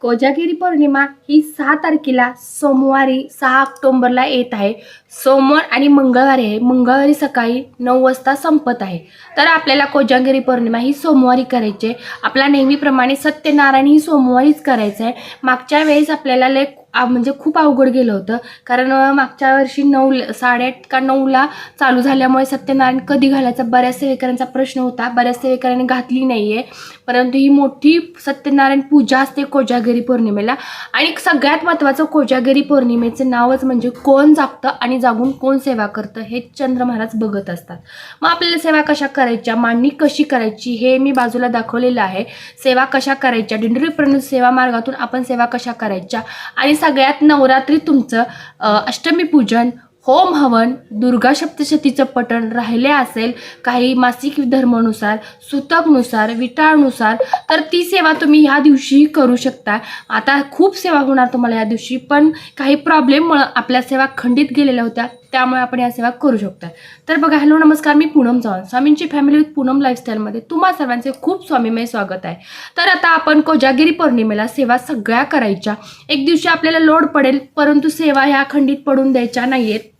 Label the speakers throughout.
Speaker 1: कोजागिरी पौर्णिमा ही सहा तारखेला सोमवारी सहा ऑक्टोंबरला येत आहे. सोमवार आणि मंगळवारी आहे मंगळवारी सकाळी नऊ वाजता संपत आहे. तर आपल्याला कोजागिरी पौर्णिमा ही सोमवारी करायची आहे. आपला नेहमीप्रमाणे सत्यनारायण ही सोमवारीच करायचं आहे. मागच्या वेळेस आपल्याला लय म्हणजे खूप अवघड गेलं होतं. कारण मागच्या वर्षी नऊ साडेआठ का नऊला चालू झाल्यामुळे सत्यनारायण कधी घालायचा? बऱ्याच सेवेकऱ्यांचा प्रश्न होता. बऱ्याच सेवेकऱ्यांनी घातली नाही आहे परंतु ही मोठी सत्यनारायण पूजा असते कोजागिरी पौर्णिमेला. आणि सगळ्यात महत्त्वाचं कोजागिरी पौर्णिमेचं नावच म्हणजे कोण जागतं आणि जागून कोण सेवा करतं हे चंद्र महाराज बघत असतात. मग आपल्याला सेवा कशा करायच्या? मांडणी कशी करायची? हे मी बाजूला दाखवलेलं आहे. सेवा कशा करायच्या? दिंडोरी सेवा मार्गातून आपण सेवा कशा करायच्या? आणि सगळ्यात नवरात्री तुमचं अष्टमी पूजन होम हवन दुर्गा सप्तशतीचं पठण राहिले असेल काही मासिक धर्मानुसार सुतकनुसार विटाळनुसार तर ती सेवा तुम्ही ह्या दिवशीही करू शकता. आता खूप सेवा होणार तुम्हाला या दिवशी पण काही प्रॉब्लेममुळं आपल्या सेवा खंडित गेलेल्या होत्या. त्यामुळे आपण या सेवा करू शकता तर बघा हॅलो नमस्कार मी पूनम चव्हाण. स्वामींची फॅमिली विथ पूनम लाईफस्टाईलमध्ये तुम्हा सर्वांचे खूप स्वामीमय स्वागत आहे. तर आता आपण कोजागिरी पौर्णिमेला सेवा सगळ्या करायच्या. एक दिवशी आपल्याला लोड पडेल परंतु सेवा ह्या खंडित पडून द्यायच्या नाही आहेत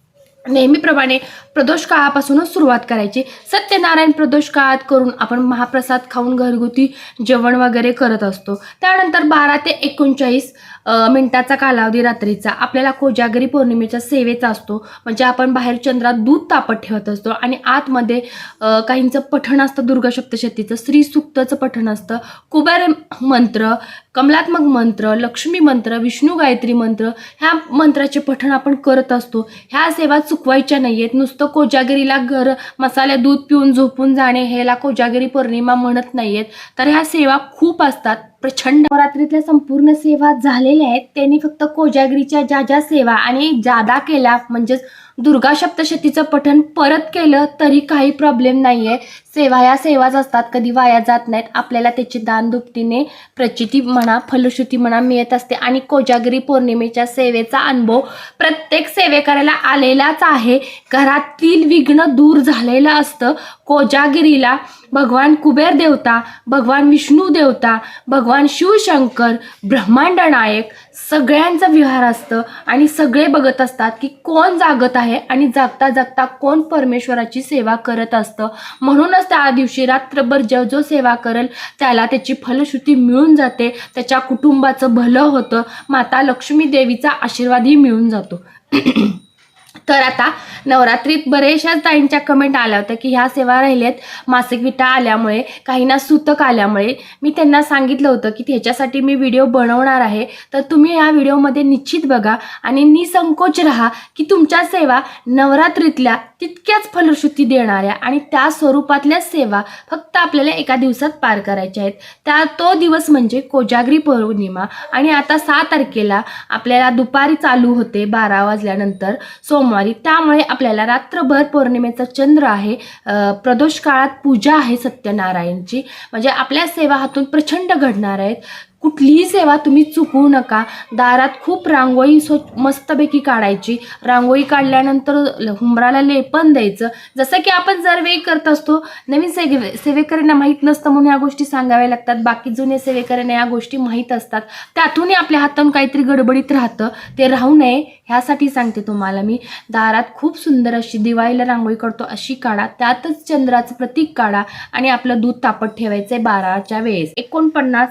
Speaker 1: नेहमीप्रमाणे प्रदोष काळापासूनच सुरुवात करायची. सत्यनारायण प्रदोष काळात करून आपण महाप्रसाद खाऊन घरगुती जेवण वगैरे करत असतो. त्यानंतर बारा ते एकोणचाळीस मिनिटाचा कालावधी रात्रीचा. आपल्याला कोजागरी पौर्णिमेच्या सेवेचा असतो. म्हणजे आपण बाहेर चंद्रात दूध तापत ठेवत असतो आणि आतमध्ये काहींचं पठण असतं दुर्गा सप्तशतीचं स्त्री सुक्तचं पठण असतं. कुबेर मंत्र कमलात्मक मंत्र लक्ष्मी मंत्र विष्णू गायत्री मंत्र ह्या मंत्राचे पठण आपण करत असतो. ह्या सेवा चुकवायच्या नाही आहेत नुसतं कोजागिरीला घर मसाले दूध पिऊन झोपून जाणे ह्याला कोजागिरी पौर्णिमा म्हणत नाही आहेत तर ह्या सेवा खूप असतात. प्रचंड नवरात्रीतल्या संपूर्ण सेवा झालेल्या आहेत. त्यांनी फक्त कोजागिरीच्या ज्या ज्या सेवा आणि जादा केल्या म्हणजेच दुर्गा सप्तशतीचं पठण परत केलं तरी काही प्रॉब्लेम नाही आहे सेवा या सेवाच असतात. कधी वाया जात नाहीत. आपल्याला त्याची दानदुपटीने प्रचिती म्हणा फलश्रुती म्हणा मिळत असते. आणि कोजागिरी पौर्णिमेच्या सेवेचा अनुभव प्रत्येक सेवेकऱ्याला आलेलाच आहे. घरातील विघ्न दूर झालेलं असतं. कोजागिरीला भगवान कुबेर देवता भगवान विष्णू देवता भगवान शिवशंकर ब्रह्मांड नायक सगळ्यांचं विहार असतं आणि सगळे बघत असतात की कोण जागत आहे आणि जागता जागता कोण परमेश्वराची सेवा करत असतं. म्हणूनच त्या दिवशी रात्रभर जो जो सेवा करेल त्याला त्याची फलश्रुती मिळून जाते. त्याच्या कुटुंबाचं भलं होतं. माता लक्ष्मी देवीचा आशीर्वादही मिळून जातो. तर आता नवरात्रीत बरेचशाच ताईंच्या कमेंट आल्या होत्या की ह्या सेवा राहिल्यात मासिक विटा आल्यामुळे काहींना सूतक आल्यामुळे. मी त्यांना सांगितलं होतं की त्याच्यासाठी मी व्हिडिओ बनवणार आहे. तर तुम्ही या व्हिडिओमध्ये निश्चित बघा आणि निसंकोच राहा की तुमच्या सेवा नवरात्रीतल्या तितक्याच फलश्रुती देणाऱ्या आणि त्या स्वरूपातल्या सेवा फक्त आपल्याला एका दिवसात पार करायच्या आहेत. त्या तो दिवस म्हणजे कोजागरी पौर्णिमा. आणि आता सहा तारखेला आपल्याला दुपारी चालू होते बारा वाजल्यानंतर सोमवारी. त्यामुळे आपल्याला रात्रभर पौर्णिमेचा चंद्र आहे. प्रदोष काळात पूजा आहे सत्यनारायणची. म्हणजे आपल्या सेवा हातून प्रचंड घडणार आहेत. कुठलीही सेवा तुम्ही चुकवू नका. दारात खूप रांगोळी स्व मस्तपैकी काढायची. रांगोळी काढल्यानंतर ल- हुंबराला लेपन द्यायचं. जसं की आपण दरवेळी करत असतो नवीन सेवे सेवेकऱ्यांना माहीत नसतं म्हणून या गोष्टी सांगाव्या लागतात. बाकी जुने सेवेकऱ्यांना या गोष्टी माहीत असतात. त्यातूनही आपल्या हातून काहीतरी गडबडीत राहतं. ते राहू नये ह्यासाठी सांगते तुम्हाला मी. दारात खूप सुंदर अशी दिवाळीला रांगोळी काढतो अशी काढा. त्यातच चंद्राचं प्रतीक काढा आणि आपलं दूध तापत ठेवायचं आहे बाराच्या वेळेस. एकोणपन्नास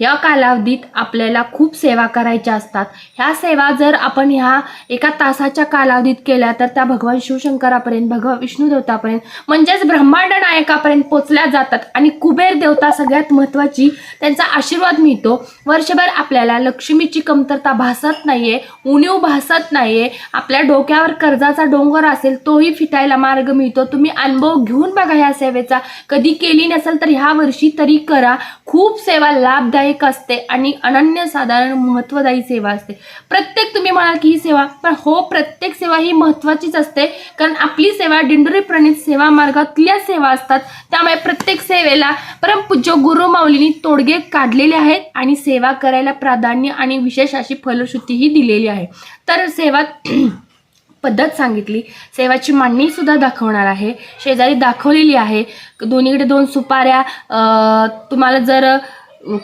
Speaker 1: या कालावधीत आपल्याला खूप सेवा करायच्या असतात. ह्या सेवा जर आपण ह्या एका तासाच्या कालावधीत केल्या तर त्या भगवान शिवशंकरापर्यंत भगवान विष्णू देवतापर्यंत म्हणजेच ब्रह्मांड नायकापर्यंत पोचल्या जातात आणि कुबेर देवता सगळ्यात महत्त्वाची त्यांचा आशीर्वाद मिळतो. वर्षभर आपल्याला लक्ष्मीची कमतरता भासत नाहीये उणीव भासत नाहीये. आपल्या डोक्यावर कर्जाचा डोंगर असेल तोही फिटायला मार्ग मिळतो. तुम्ही अनुभव घेऊन बघा ह्या सेवेचा. कधी केली नसेल तर ह्या वर्षी तरी करा. खूप सेवा लाभदायक असते आणि अनन्यसाधारण महत्त्वदायी सेवा असते. प्रत्येक तुम्ही म्हणाल की ही सेवा पण हो प्रत्येक सेवा ही महत्त्वाचीच असते. कारण आपली सेवा दिंडोरी प्रणित सेवा मार्गातल्या सेवा असतात. त्यामुळे प्रत्येक सेवेला परमपूज्य गुरुमाऊलींनी तोडगे काढलेले आहेत आणि सेवा करायला प्राधान्य आणि विशेष अशी फलश्रुतीही दिलेली आहे. तर सेवा पद्धत सांगितली. सेवाची मांडणी सुद्धा दाखवणार आहे. शेजारी दाखवलेली आहे. दोन्हीकडे दोन सुपाऱ्या तुम्हाला जर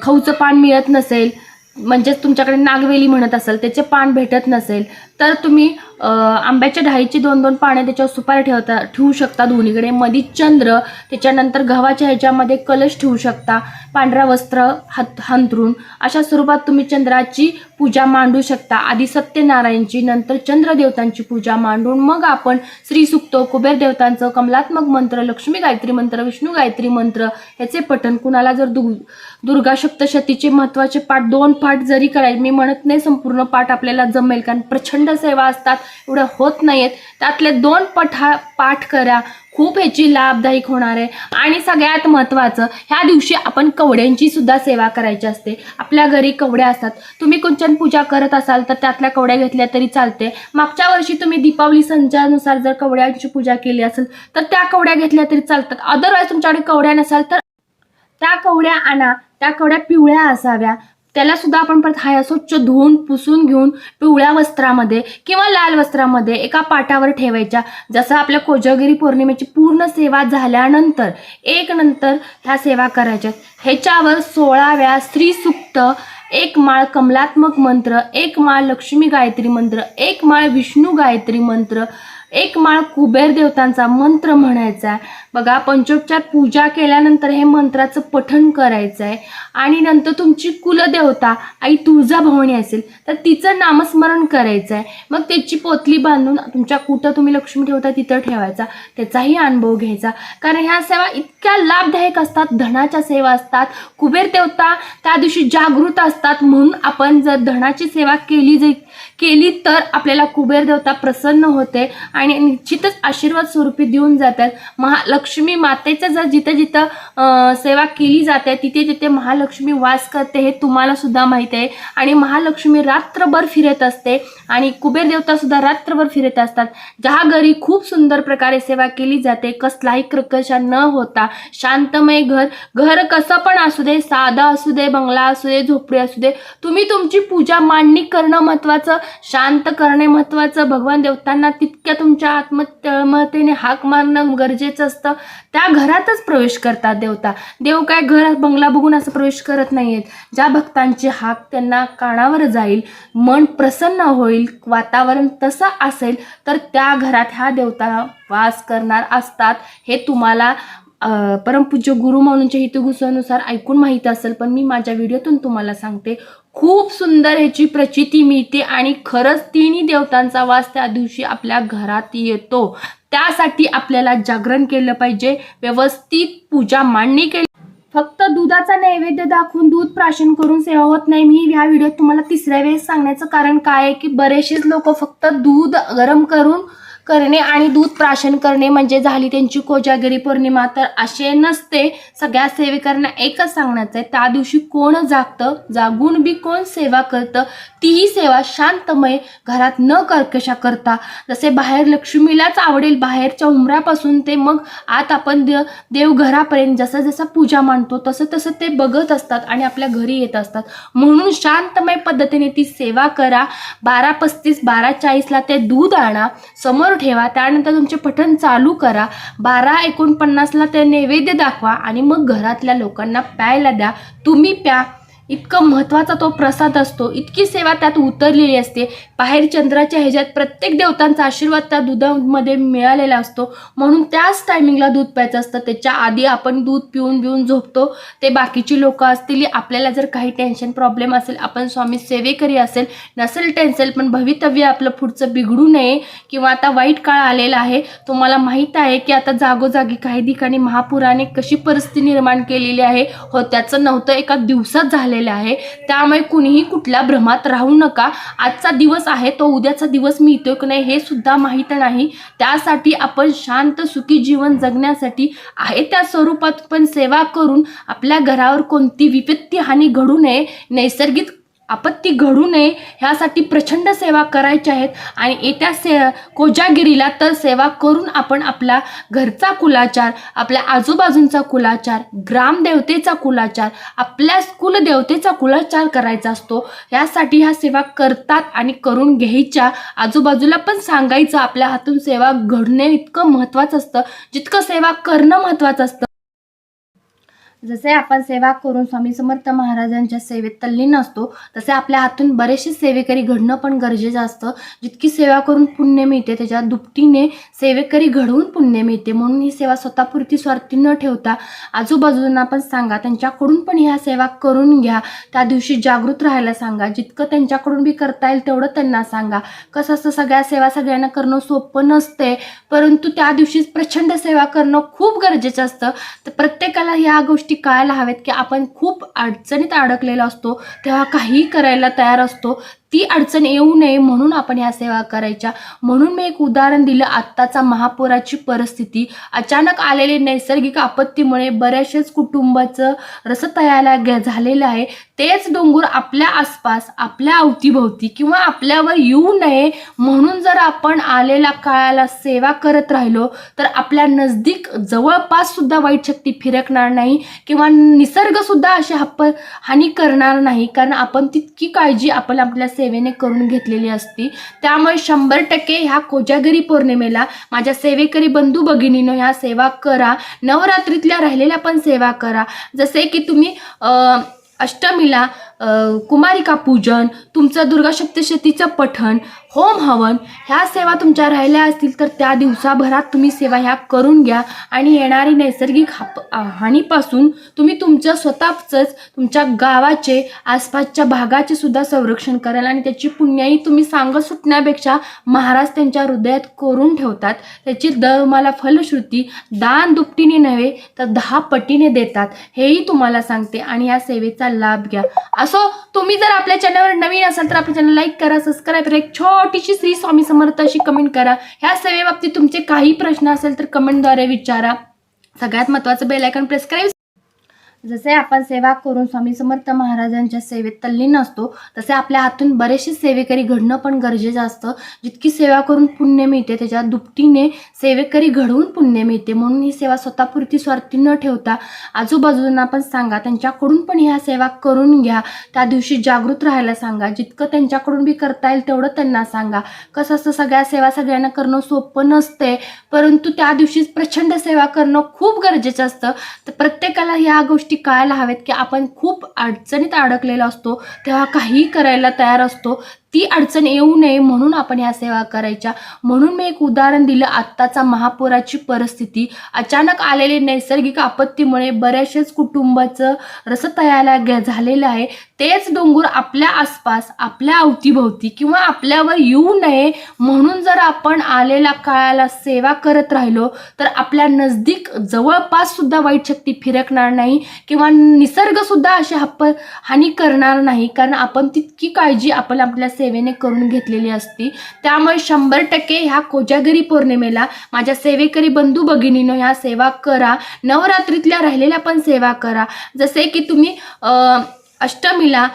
Speaker 1: खाऊचं पान मिळत नसेल म्हणजेच तुमच्याकडे नागवेली म्हणत असेल त्याचे पान भेटत नसेल तर तुम्ही आंब्याच्या ढाळीची दोन दोन पाने त्याच्यावर सुपारी ठेवता ठेवू शकता दोन्हीकडे. मधी चंद्र त्याच्यानंतर गव्हाच्या ह्याच्यामध्ये कलश ठेवू शकता पांढरा वस्त्र हात हांतरून. अशा स्वरूपात तुम्ही चंद्राची पूजा मांडू शकता. आधी सत्यनारायणची नंतर चंद्रदेवतांची पूजा मांडून मग आपण श्री सुक्त कुबेर देवतांचं कमलात्मक मंत्र लक्ष्मी गायत्री मंत्र विष्णू गायत्री मंत्र याचे पठण कुणाला जर दु दुर्गा सप्तशतीचे महत्त्वाचे पाठ दोन पाठ जरी करायचे मी म्हणत नाही संपूर्ण पाठ आपल्याला जमेल कारण प्रचंड सेवा असतात एवढं होत नाहीत त्यातले दोन पठा पाठ करा. खूप ह्याची लाभदायक होणार आहे. आणि सगळ्यात महत्त्वाचं ह्या दिवशी आपण कवड्यांची सुद्धा सेवा करायची असते. आपल्या घरी कवड्या असतात. तुम्ही कुंचन पूजा करत असाल तर त्यातल्या कवड्या घेतल्या तरी चालते मागच्या वर्षी तुम्ही दीपावली संचानुसार जर कवड्यांची पूजा केली असेल तर त्या कवड्या घेतल्या तरी चालतात. अदरवाईज तुमच्याकडे कवड्या नसाल तर त्या कवड्या आणा. त्या कवड्या पिवळ्या असाव्या. त्याला सुद्धा आपण परत हाय स्वच्छ धुवून पुसून घेऊन पिवळ्या वस्त्रामध्ये किंवा लाल वस्त्रामध्ये एका पाटावर ठेवायच्या. जसं आपल्या कोजागिरी पौर्णिमेची पूर्ण सेवा झाल्यानंतर एक नंतर ह्या सेवा करायच्या. ह्याच्यावर सोळाव्या स्त्रीसुक्त एक माळ कमलात्मक मंत्र एक माळ लक्ष्मी गायत्री मंत्र एक माळ विष्णू गायत्री मंत्र एक माळ कुबेर देवतांचा मंत्र म्हणायचा आहे. बघा पंचोपचार पूजा केल्यानंतर हे मंत्राचं पठण करायचं आहे. आणि नंतर तुमची कुलदेवता आई तुळजाभवानी असेल तर तिचं नामस्मरण करायचं आहे. मग त्याची पोतली बांधून तुमच्या कुठं तुम्ही लक्ष्मी ठेवता तिथं ठेवायचा. त्याचाही अनुभव घ्यायचा. कारण ह्या सेवा इतक्या लाभदायक असतात धनाच्या सेवा असतात. कुबेर देवता त्या दिवशी जागृत असतात. म्हणून आपण जर धनाची सेवा केली जे केली तर आपल्याला कुबेर देवता प्रसन्न होते आणि निश्चितच आशीर्वाद स्वरूपी देऊन जातात. महालक्ष्मी मातेचं जर जिथं जिथं सेवा केली जाते तिथे तिथे महालक्ष्मी वास करते हे तुम्हाला सुद्धा माहीत आहे. आणि महालक्ष्मी रात्रभर फिरत असते आणि कुबेर देवता सुद्धा रात्रभर फिरत असतात. ज्या घरी खूप सुंदर प्रकारे सेवा केली जाते कसलाही क्रकशा न होता शांतमय घर घर कसं पण असू दे साधा असू दे बंगला असू दे झोपडी असू दे तुम्ही तुमची पूजा मांडणी करणं महत्त्वाचं शांत करणे महत्त्वाचं. भगवान देवतांना तितक्या तुमच्या आत्मतळमतेने हाक मारणं गरजेचं असतं. त्या घरातच प्रवेश करतात देवता. देव काय घर बंगला बघून असं प्रवेश करत नाहीयेत. ज्या भक्तांची हाक त्यांना कानावर जाईल मन प्रसन्न होईल वातावरण तसं असेल तर त्या घरात ह्या देवता वास करणार असतात. हे तुम्हाला परमपूज्य गुरु म्हणूनच्या हितगुसानुसार ऐकून माहीत असेल पण मी माझ्या व्हिडिओतून तुम्हाला सांगते. खूप सुंदर ह्याची प्रचिती मिळते आणि खरंच तिन्ही देवतांचा वास त्या दिवशी आपल्या घरात येतो. त्यासाठी आपल्याला जागरण केलं पाहिजे व्यवस्थित पूजा मांडणी केली. फक्त दुधाचा नैवेद्य दाखवून दूध प्राशन करून सेवा होत नाही मी ह्या व्हिडिओत तुम्हाला तिसऱ्या वेळेस सांगण्याचं कारण काय आहे की बरेचसेच लोक फक्त दूध गरम करून करणे आणि दूध प्राशन करणे म्हणजे झाली त्यांची कोजागिरी पौर्णिमा. तर असे नसते. सगळ्या सेवेकरांना एकच सांगण्याचं आहे. त्या दिवशी कोण जागतं? जागून बी कोण सेवा करतं? तीही सेवा शांतमय घरात न कर्कशा करता. जसे बाहेर लक्ष्मीलाच आवडेल बाहेरच्या उमरापासून ते मग आत आपण देव देवघरापर्यंत जसं जसं पूजा मांडतो तसं तसं ते बघत असतात आणि आपल्या घरी येत असतात. म्हणून शांतमय पद्धतीने ती सेवा करा. बारा पस्तीस बारा चाळीसला ते दूध आणा. समोर ठेवा. त्यानंतर तुमचे पठण चालू करा. बारा एकोणपन्नासला ते नैवेद्य दाखवा आणि मग घरातल्या लोकांना प्यायला द्या. तुम्ही प्या. इतकं महत्त्वाचा तो प्रसाद असतो. इतकी सेवा त्यात उतरलेली असते. बाहेर चंद्राच्या ह्याच्यात प्रत्येक देवतांचा आशीर्वाद त्या दुधामध्ये मिळालेला असतो. म्हणून त्याच टायमिंगला दूध प्यायचं असतं. त्याच्या आधी आपण दूध पिऊन पिऊन झोपतो. ते बाकीची लोकं असतील आपल्याला जर काही टेन्शन प्रॉब्लेम असेल आपण स्वामी सेवेकरी असेल नसेल टेन्शन पण भवितव्य आपलं पुढचं बिघडू नये किंवा आता वाईट काळ आलेला आहे तुम्हाला माहीत आहे की आता जागोजागी काही ठिकाणी महापुराने कशी परिस्थिती निर्माण केलेली आहे? हो त्याचं नव्हतं एका दिवसात झालं झालेलं आहे. त्यामुळे कुणीही कुठल्या भ्रमात राहू नका. आजचा दिवस आहे तो उद्याचा दिवस मिळतो की नाही हे सुद्धा माहीत नाही. त्यासाठी आपण शांत सुखी जीवन जगण्यासाठी आहे त्या स्वरूपात. पण सेवा करून आपल्या घरावर कोणती विपत्ती हानी घडू नये नैसर्गिक आपत्ती घडू नये ह्यासाठी प्रचंड सेवा करायच्या आहेत आणि येत्या से कोजागिरीला तर सेवा करून आपण आपला घरचा कुलाचार आपल्या आजूबाजूंचा कुलाचार ग्रामदेवतेचा कुलाचार आपल्या कुलदेवतेचा कुलाचार करायचा असतो. यासाठी ह्या सेवा करतात आणि करून घ्यायच्या. आजूबाजूला पण सांगायचं आपल्या हातून सेवा घडणे इतकं महत्त्वाचं असतं. जितकं सेवा करणं महत्त्वाचं असतं. जसे आपण सेवा करून स्वामी समर्थ महाराजांच्या सेवेत तल्लीन असतो तसे आपल्या हातून बरेचसे सेवेकरी घडणं पण गरजेचं असतं. जितकी सेवा करून पुण्य मिळते त्याच्या दुपटीने सेवेकरी घडवून पुण्य मिळते. म्हणून ही सेवा स्वतःपुरती स्वार्थी न ठेवता आजूबाजूंना पण सांगा त्यांच्याकडून पण ह्या सेवा करून घ्या. त्या दिवशी जागृत राहायला सांगा. जितकं त्यांच्याकडून बी करता येईल तेवढं त्यांना सांगा. कसं असतं सगळ्या सेवा सगळ्यांना करणं सोपं नसते परंतु त्या दिवशी प्रचंड सेवा करणं खूप गरजेचं असतं. तर प्रत्येकाला ह्या गोष्टी कळायला हव्यात की आपण खूप अडचणीत अडकलेला असतो तेव्हा काहीही करायला तयार असतो ती अडचण येऊ नये म्हणून आपण ह्या सेवा करायच्या. म्हणून मी एक उदाहरण दिलं आत्ताचा महापुराची परिस्थिती. अचानक आलेले नैसर्गिक आपत्तीमुळे बऱ्याचशाच कुटुंबाचं रस तयार ग- झालेलं आहे. तेच डोंगर आपल्या आसपास आपल्या अवतीभोवती किंवा आपल्यावर येऊ नये म्हणून जर आपण आलेल्या काळाला सेवा करत राहिलो तर आपल्या नजदीक जवळपास सुद्धा वाईट शक्ती फिरकणार नाही किंवा निसर्गसुद्धा अशी हप्प हानी करणार नाही. कारण आपण तितकी काळजी आपण आपल्या सेवेने करून घेतलेली असती. त्यामुळे शंभर टक्के ह्या कोजागिरी पौर्णिमेला माझ्या सेवेकरी बंधू भगिनीनं ह्या सेवा करा. नवरात्रीतल्या राहिलेल्या पण सेवा करा. जसे की तुम्ही अष्टमीला कुमारिका पूजन तुमचं दुर्गा सप्तशतीचं पठण होम हवन ह्या सेवा तुमच्या राहिल्या असतील तर त्या दिवसाभरात तुम्ही सेवा ह्या करून घ्या आणि येणारी नैसर्गिक हाप हानीपासून तुम्ही तुमच्या स्वतःचंच तुमच्या गावाचे आसपासच्या भागाचे सुद्धा संरक्षण कराल आणि त्याची पुण्याई तुम्ही सांगत सुटण्यापेक्षा महाराज त्यांच्या हृदयात कोरून ठेवतात. त्याची दर मला फलश्रुती दान दुपटीने नव्हे तर दहा पटीने देतात. हेही तुम्हाला सांगते आणि या सेवेचा लाभ घ्या. असो तुम्ही जर आपल्या चॅनलवर नवीन असाल तर आपल्या चॅनल लाईक करा सबस्क्राईब करा. एक छोटीशी श्री स्वामी समर्थ अशी कमेंट करा. ह्या सेवेबाबतीत तुमचे काही प्रश्न असेल तर कमेंटद्वारे विचारा. सगळ्यात महत्त्वाचं बेल आयकॉन प्रेस करा जसे आपण सेवा करून स्वामी समर्थ महाराजांच्या सेवेत तल्लीन असतो तसे आपल्या हातून बरेचसे सेवेकरी घडणं पण गरजेचं असतं. जितकी सेवा करून पुण्य मिळते त्याच्या दुपटीने सेवेकरी घडवून पुण्य मिळते. म्हणून ही सेवा स्वतःपुरती स्वार्थी न ठेवता आजूबाजूंना पण सांगा त्यांच्याकडून पण ह्या सेवा करून घ्या. त्या दिवशी जागृत राहायला सांगा. जितकं त्यांच्याकडून बी करता येईल तेवढं त्यांना सांगा. कसं असतं सगळ्या सेवा सगळ्यांना करणं सोपं नसते परंतु त्या दिवशी प्रचंड सेवा करणं खूप गरजेचं असतं. तर प्रत्येकाला ह्या गोष्टी कळायला हव्यात की आपण खूप अडचणीत अडकलेला असतो तेव्हा काहीही करायला तयार असतो ती अडचण येऊ नये म्हणून आपण ह्या सेवा करायच्या. म्हणून मी एक उदाहरण दिलं आत्ताचा महापुराची परिस्थिती. अचानक आलेले नैसर्गिक आपत्तीमुळे बऱ्याचशाच कुटुंबाचं रस तयार झालेलं आहे. तेच डोंगर आपल्या आसपास आपल्या अवतीभोवती किंवा आपल्यावर येऊ नये म्हणून जर आपण आलेल्या काळाला सेवा करत राहिलो तर आपल्या नजदीक जवळपास सुद्धा वाईट शक्ती फिरकणार नाही किंवा निसर्ग सुद्धा अशी हप्प हानी करणार नाही. कारण आपण तितकी काळजी आपण आपल्या सेवेने करून घेतलेली असती. त्यामुळे शंभर टक्के ह्या कोजागिरी पौर्णिमेला माझ्या सेवेकरी बंधू भगिनीनं ह्या सेवा करा. नवरात्रीतल्या राहिलेल्या पण सेवा करा. जसे की तुम्ही अष्टमीला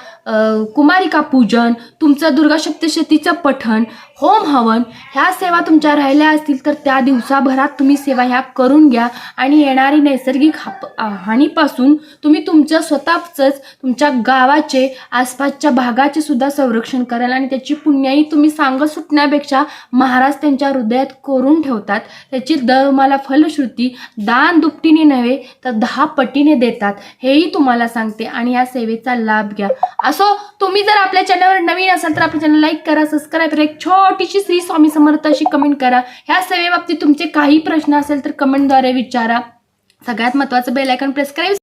Speaker 1: कुमारिका पूजन तुमचं दुर्गा सप्तशतीचं पठण होम हवन ह्या सेवा तुमच्या राहिल्या असतील तर त्या दिवसाभरात तुम्ही सेवा ह्या करून घ्या आणि येणारी नैसर्गिक हाप हानीपासून तुम्ही तुमचं स्वतःचंच तुमच्या गावाचे आसपासच्या भागाचे सुद्धा संरक्षण कराल आणि त्याची पुण्याई तुम्ही सांगत सुटण्यापेक्षा महाराज त्यांच्या हृदयात कोरून ठेवतात. त्याची दर मला फलश्रुती दान दुपटीने नव्हे तर दहा पटीने देतात. हेही तुम्हाला सांगते आणि या सेवेचा लाभ घ्या. असो तुम्ही जर आपल्या चॅनलवर नवीन असाल तर आपल्या चॅनल लाईक करा सबस्क्राईब करा. एक छोटीशी श्री स्वामी समर्थ अशी कमेंट करा. ह्या सेवेबाबतीत तुमचे काही प्रश्न असेल तर कमेंटद्वारे विचारा. सगळ्यात महत्त्वाचं बेल आयकॉन प्रेस करा.